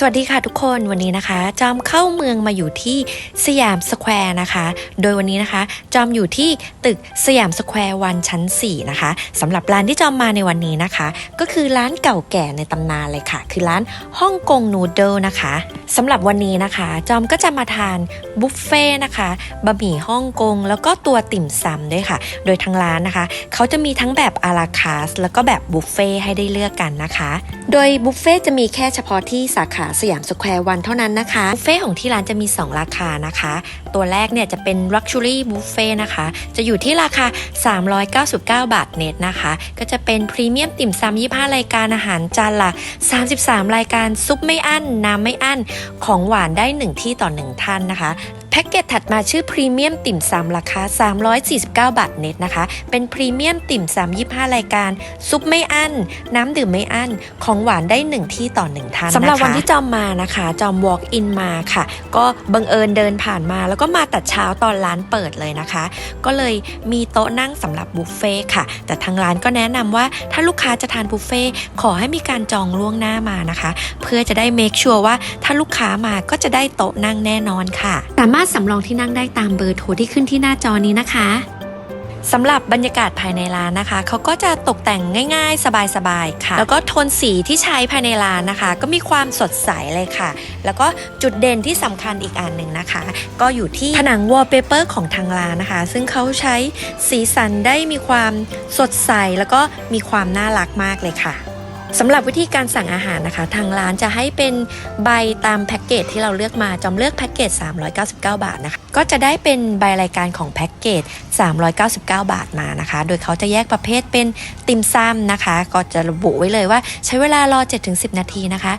สวัสดีค่ะทุกคนวันนี้นะคะ จอมเข้าเมืองมาอยู่ที่สยามสแควร์นะคะ โดยวันนี้นะคะ จอมอยู่ที่ตึกสยามสแควร์วันชั้น 4 นะคะสำหรับร้านที่จอมมาในวันนี้นะคะ ก็คือร้านเก่าแก่ในตำนานเลยค่ะ คือร้านฮ่องกงนูเดิลนะคะสำหรับวันนี้นะคะ จอมก็จะมาทานบุฟเฟ่ต์นะคะบะหมี่ฮ่องกงแล้วก็ตัวติ่มซำด้วยค่ะ โดยทางร้านนะคะ เขาจะมีทั้งแบบอาราคาสแล้วก็แบบบุฟเฟ่ต์ให้ได้เลือกกันนะคะ โดยบุฟเฟ่ต์จะมีแค่เฉพาะที่สาขาสยามสแควร์วันเท่านั้นนะคะบุฟเฟ่ต์ของที่ร้านจะมี 2 ราคานะคะ ตัวแรกเนี่ยจะเป็น Luxury Buffet นะคะ จะอยู่ที่ราคา 399 บาทเน็ตนะคะ ก็จะเป็นพรีเมียมติ่มซำ25 รายการอาหารจานละ 33 รายการซุปไม่อั้น น้ำไม่อั้น ของหวานได้ 1 ที่ต่อ 1 ท่านนะคะ แพ็กเกจถัดมาชื่อพรีเมียมติ่มซำราคา 349 บาทเน็ตนะคะ เป็นพรีเมียมติ่มซำ25 รายการ ซุปไม่อั้น น้ำดื่มไม่อั้น ของหวานได้ 1 ที่ต่อ 1ท่านสำหรับวันที่จอมมานะคะ จอม walk in มาค่ะ ก็บังเอิญเดินผ่านมา แล้วก็มาแต่เช้าตอนร้านเปิดเลยนะคะ ก็เลยมีโต๊ะนั่งสำหรับบุฟเฟ่ต์ค่ะ แต่ทางร้านก็แนะนำว่าถ้าลูกค้าจะทานบุฟเฟ่ต์ขอให้มีการจองล่วงหน้ามานะคะ เพื่อจะได้เมคชัวร์ว่าถ้าลูกค้ามาก็จะได้โต๊ะนั่งแน่นอนค่ะสามารถสำรองที่นั่งได้ตามเบอร์โทรที่ขึ้นที่หน้าจอนี้นะคะสำหรับบรรยากาศภายในร้านนะคะ เขาก็จะตกแต่งง่าย ๆ สบายๆค่ะ แล้วก็โทนสีที่ใช้ภายในร้านนะคะ ก็มีความสดใสเลยค่ะ แล้วก็จุดเด่นที่สำคัญอีกอันหนึ่งนะคะ ก็อยู่ที่ผนังวอลเปเปอร์ของทางร้านนะคะ ซึ่งเขาใช้สีสันได้มีความสดใสแล้วก็มีความน่ารักมากเลยค่ะ สำหรับวิธีการสั่งอาหารนะคะ ทางร้านจะให้เป็นใบตามแพ็กเกจที่เราเลือกมาจอมเลือกแพ็กเกจ 399 บาทนะคะก็จะได้เป็นใบรายการของแพ็กเกจ 399 บาทมานะคะ โดยเขาจะแยกประเภทเป็นติมซ้ำนะคะ ก็จะระบุไว้เลยว่าใช้เวลารอ 7-10 นาทีนะคะ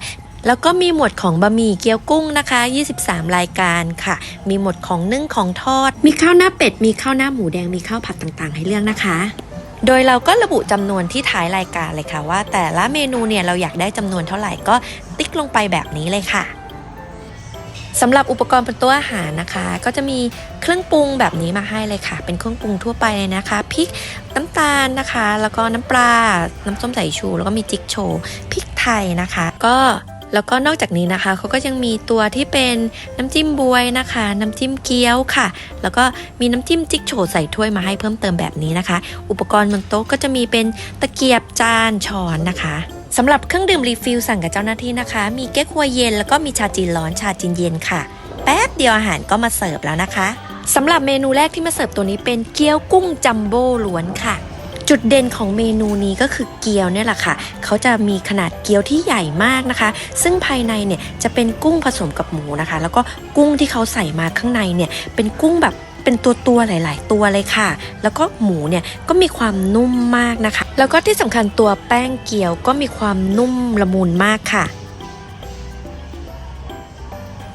แล้วก็มีหมวดของบะหมี่เกี๊ยวกุ้งนะคะ 23 รายการค่ะ มีหมวดของนึ่งของทอด มีข้าวหน้าเป็ด มีข้าวหน้าหมูแดง มีข้าวผัดต่างๆ ให้เลือกนะคะ โดยเราก็ระบุจำนวนที่ท้ายรายการเลยค่ะว่า แต่ละเมนูเนี่ยเราอยากได้จำนวนเท่าไหร่ก็ติ๊กลงไปแบบนี้เลยค่ะสำหรับอุปกรณ์บนโต๊ะอาหารนะคะ ก็จะมีเครื่องปรุงแบบนี้มาให้เลยค่ะ เป็นเครื่องปรุงทั่วไปเลยนะคะพริกน้ำตาลนะคะ แล้วก็น้ำปลา น้ำส้มสายชู แล้วก็มีจิ๊กโชว์พริกไทยนะคะ ก็ แล้วก็นอกจากนี้นะคะเขาก็ยังมีตัวที่เป็นน้ำจิ้มบวยนะคะ น้ำจิ้มเกี๊ยวค่ะ แล้วก็มีน้ำจิ้มจิ๊กโฉดใส่ถ้วยมาให้เพิ่มเติมแบบนี้นะคะ อุปกรณ์บนโต๊ะก็จะมีเป็นตะเกียบจานช้อนนะคะสำหรับเครื่องดื่มรีฟิลสั่งกับเจ้าหน้าที่นะคะ มีเก๊กฮวยเย็นแล้วก็มีชาจีนร้อนชาจีนเย็นค่ะ แป๊บเดียวอาหารก็มาเสิร์ฟแล้วนะคะสำหรับเมนูแรกที่มาเสิร์ฟตัวนี้เป็นเกี๊ยวกุ้งจัมโบ้ล้วนค่ะ จุดเด่นของเมนูนี้ก็คือเกี๊ยวเนี่ยแหละค่ะ เขาจะมีขนาดเกี๊ยวที่ใหญ่มากนะคะ ซึ่งภายในเนี่ยจะเป็นกุ้งผสมกับหมูนะคะ แล้วก็กุ้งที่เขาใส่มาข้างในเนี่ยเป็นกุ้งแบบเป็นตัวตัวๆหลาย ๆ ตัวเลยค่ะ แล้วก็หมูเนี่ยก็มีความนุ่มมากนะคะ แล้วก็ที่สำคัญตัวแป้งเกี๊ยวก็มีความนุ่มละมุนมากค่ะ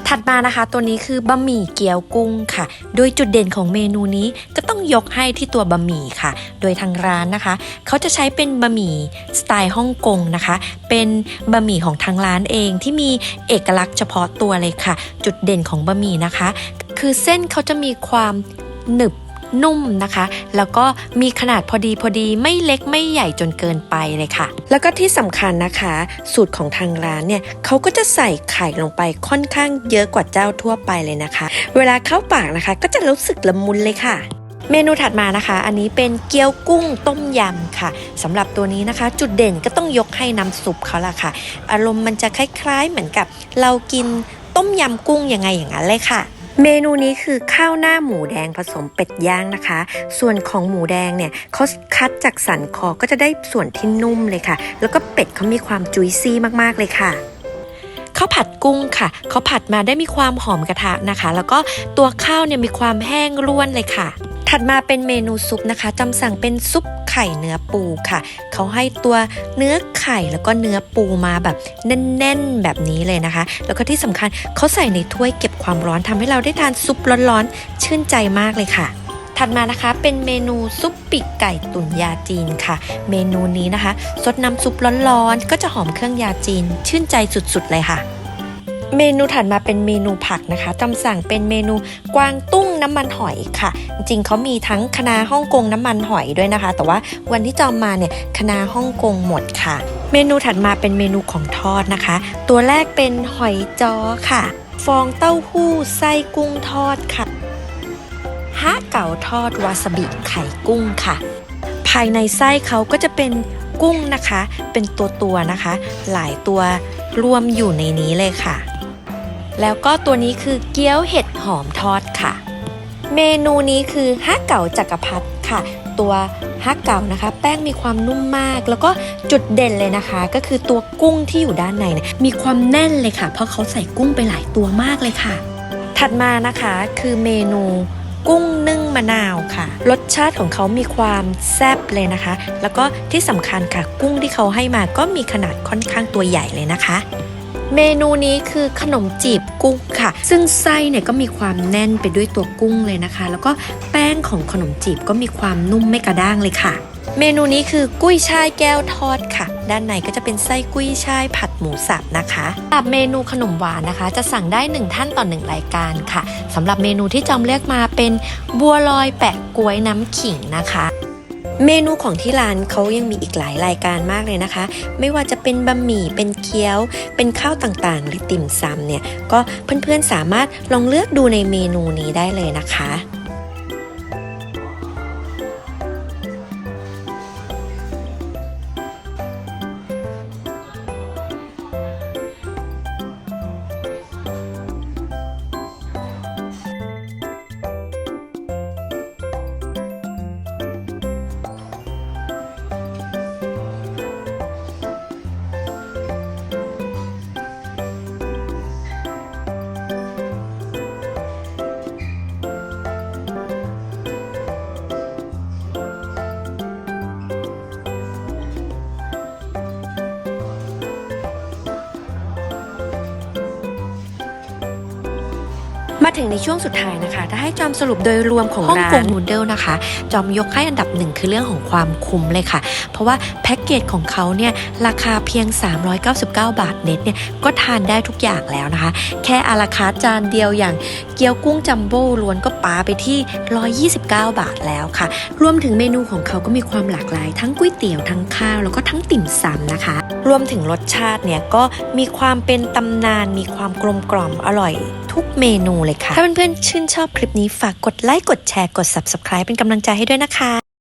ถัดมานะคะ ตัวนี้คือบะหมี่เกี๊ยวกุ้งค่ะ โดยจุดเด่นของเมนูนี้ก็ต้องยกให้ที่ตัวบะหมี่ค่ะ โดยทางร้านนะคะ เขาจะใช้เป็นบะหมี่สไตล์ฮ่องกงนะคะ เป็นบะหมี่ของทางร้านเองที่มีเอกลักษณ์เฉพาะตัวเลยค่ะ จุดเด่นของบะหมี่นะคะ คือเส้นเขาจะมีความหนึบ นุ่มนะคะ แล้วก็มีขนาดพอดีพอดีไม่เล็กไม่ใหญ่จนเกินไปเลยค่ะ แล้วก็ที่สำคัญนะคะ สูตรของทางร้านเนี่ยเขาก็จะใส่ไข่ลงไปค่อนข้างเยอะกว่าเจ้าทั่วไปเลยนะคะ เวลาเข้าปากนะคะ ก็จะรู้สึกละมุนเลยค่ะเมนูถัดมานะคะ อันนี้เป็นเกี๊ยวกุ้งต้มยำค่ะสำหรับตัวนี้นะคะ จุดเด่นก็ต้องยกให้น้ำซุปเขาละค่ะ อารมณ์มันจะคล้ายๆเหมือนกับ เรากินต้มยำกุ้งยังไงอย่างนั้นเลยค่ะ เมนูนี้คือข้าวหน้าหมูแดงผสมเป็ดย่างนะคะ ส่วนของหมูแดงเนี่ยเขาคัดจากสันคอก็จะได้ส่วนที่นุ่มเลยค่ะ แล้วก็เป็ดเขามีความจุยซี่มากๆเลยค่ะข้าวผัดกุ้งค่ะเขาผัดมาได้มีความหอมกระทะนะคะ แล้วก็ตัวข้าวเนี่ยมีความแห้งร่วนเลยค่ะ ถัดมาเป็นเมนูซุปนะคะจำสั่งเป็นซุปไข่เนื้อปูค่ะ เขาให้ตัวเนื้อไข่แล้วก็เนื้อปูมาแบบแน่นๆแบบนี้เลยนะคะ แล้วก็ที่สำคัญเขาใส่ในถ้วยเก็บความร้อนทำให้เราได้ทานซุปร้อนๆชื่นใจมากเลยค่ะถัดมานะคะเป็นเมนูซุปปีกไก่ตุ๋นยาจีนค่ะ เมนูนี้นะคะซดน้ำซุปร้อนๆ ก็จะหอมเครื่องยาจีน ชื่นใจสุดๆเลยค่ะ เมนูถัดมาเป็นเมนูผักนะคะจำสั่งเป็นเมนูกวางตุ้งน้ำมันหอยค่ะ จริงเขามีทั้งคณะฮ่องกงน้ำมันหอยด้วยนะคะ แต่ว่าวันที่จอมมาเนี่ยคณะฮ่องกงหมดค่ะ เมนูถัดมาเป็นเมนูของทอดนะคะ ตัวแรกเป็นหอยจ้อค่ะ ฟองเต้าหู้ไส้กุ้งทอดค่ะฮะเก๋าทอดวาซาบิไข่กุ้งค่ะ ภายในไส้เขาก็จะเป็นกุ้งนะคะ เป็นตัวตัวๆนะคะ หลายตัวรวมอยู่ในนี้เลยค่ะ แล้วก็ตัวนี้คือเกี๊ยวเห็ดหอมทอดค่ะ เมนูนี้คือฮะเก๋าจักรพรรดิค่ะ ตัวฮะเก๋านะคะ แป้งมีความนุ่มมาก แล้วก็จุดเด่นเลยนะคะ ก็คือตัวกุ้งที่อยู่ด้านในเนี่ยมีความแน่นเลยค่ะ เพราะเขาใส่กุ้งไปหลายตัวมากเลยค่ะ ถัดมานะคะคือเมนูกุ้งนึ่งมะนาวค่ะ รสชาติของเขามีความแซ่บเลยนะคะ แล้วก็ที่สำคัญค่ะ กุ้งที่เขาให้มาก็มีขนาดค่อนข้างตัวใหญ่เลยนะคะ เมนูนี้คือขนมจีบกุ้งค่ะ ซึ่งไส้เนี่ยก็มีความแน่นไปด้วยตัวกุ้งเลยนะคะ แล้วก็แป้งของขนมจีบก็มีความนุ่มไม่กระด้างเลยค่ะ เมนูนี้คือกุ้ยช่ายแก้วทอดค่ะ ด้านในก็จะเป็นไส้กุ้ยช่ายผัดหมูสับนะคะสำหรับเมนูขนมหวานนะคะ จะสั่งได้ 1 ท่านต่อ 1 รายการค่ะสำหรับเมนูที่จอมเลือกมาเป็นบัวลอยแปะกล้วยน้ำขิงนะคะ เมนูของที่ร้านเขายังมีอีกหลายรายการมากเลยนะคะ ไม่ว่าจะเป็นบะหมี่เป็นเคี้ยว เป็นข้าวต่างๆ หรือติ่มซำเนี่ย ก็เพื่อนๆสามารถลองเลือกดูในเมนูนี้ได้เลยนะคะ ถึงในช่วงสุดท้ายนะคะ ถ้าให้จอมสรุปโดยรวมของร้านฮ่องกงนูเดิลนะคะ จอมยกให้อันดับหนึ่งคือเรื่องของความคุ้มเลยค่ะ เพราะว่าแพ็กเกจของเขาเนี่ยราคาเพียง 399 บาทเน็ตเนี่ยก็ทานได้ทุกอย่างแล้วนะคะ แค่อาราคาร์ทจานเดียวอย่างเกี๊ยวกุ้งจัมโบ้ล้วนก็ปาไปที่ 129 บาทแล้วค่ะ รวมถึงเมนูของเขาก็มีความหลากหลาย ทั้งก๋วยเตี๋ยวทั้งข้าวแล้วก็ทั้งติ่มซำนะคะ รวมถึงรสชาติเนี่ยก็มีความเป็นตำนานมีความกลมกล่อมอร่อย ทุกเมนูเลยค่ะ ถ้าเพื่อนๆชื่นชอบคลิปนี้ฝากกดไลค์กดแชร์กด subscribe เป็นกำลังใจให้ด้วยนะคะ